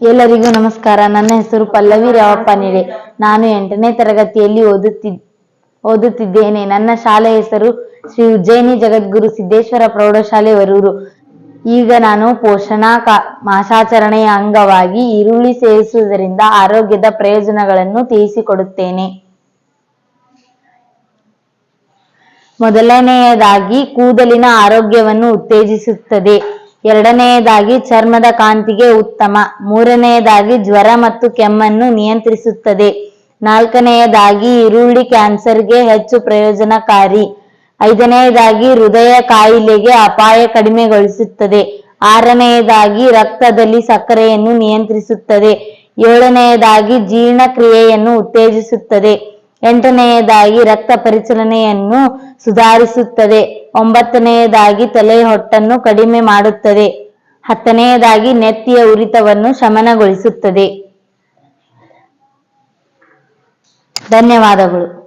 ಎಲ್ಲರಿಗೂ ನಮಸ್ಕಾರ. ನನ್ನ ಹೆಸರು ಪಲ್ಲವಿ ರಾವಪ್ಪ ನೀಡೆ. ನಾನು ಎಂಟನೇ ತರಗತಿಯಲ್ಲಿ ಓದುತ್ತಿ, ಓದುತ್ತಿದ್ದೇನೆ. ನನ್ನ ಶಾಲೆ ಹೆಸರು ಶ್ರೀ ಉಜ್ಜಯಿನಿ ಜಗದ್ಗುರು ಸಿದ್ದೇಶ್ವರ ಪ್ರೌಢಶಾಲೆ ವರೂರು. ಈಗ ನಾನು ಪೋಷಣಾ ಕಾ, ಮಾಸಾಚರಣೆಯ ಅಂಗವಾಗಿ ಈರುಳ್ಳಿ ಸೇವಿಸುವುದರಿಂದ ಆರೋಗ್ಯದ ಪ್ರಯೋಜನಗಳನ್ನು ತಿಳಿಸಿಕೊಡುತ್ತೇನೆ. ಮೊದಲನೆಯದಾಗಿ ಕೂದಲಿನ ಆರೋಗ್ಯವನ್ನು ಉತ್ತೇಜಿಸುತ್ತದೆ. ಎರಡನೆಯದಾಗಿ ಚರ್ಮದ ಕಾಂತಿಗೆ ಉತ್ತಮ, ಮೂರನೆಯದಾಗಿ ಜ್ವರ ಮತ್ತು ಕೆಮ್ಮನ್ನು ನಿಯಂತ್ರಿಸುತ್ತದೆ. ನಾಲ್ಕನೆಯದಾಗಿ ಈರುಳ್ಳಿ ಕ್ಯಾನ್ಸರ್ಗೆ ಹೆಚ್ಚು ಪ್ರಯೋಜನಕಾರಿ. ಐದನೆಯದಾಗಿ ಹೃದಯ ಕಾಯಿಲೆಗೆ ಅಪಾಯ ಕಡಿಮೆಗೊಳಿಸುತ್ತದೆ. ಆರನೆಯದಾಗಿ ರಕ್ತದಲ್ಲಿ ಸಕ್ಕರೆಯನ್ನು ನಿಯಂತ್ರಿಸುತ್ತದೆ. ಏಳನೆಯದಾಗಿ ಜೀರ್ಣಕ್ರಿಯೆಯನ್ನು ಉತ್ತೇಜಿಸುತ್ತದೆ. ಎಂಟನೆಯದಾಗಿ ರಕ್ತ ಪರಿಚಲನೆಯನ್ನು ಸುಧಾರಿಸುತ್ತದೆ. ಒಂಬತ್ತನೆಯದಾಗಿ ತಲೆ ಹೊಟ್ಟನ್ನು ಕಡಿಮೆ ಮಾಡುತ್ತದೆ. ಹತ್ತನೆಯದಾಗಿ ನೆತ್ತಿಯ ಉರಿತವನ್ನು ಶಮನಗೊಳಿಸುತ್ತದೆ. ಧನ್ಯವಾದಗಳು.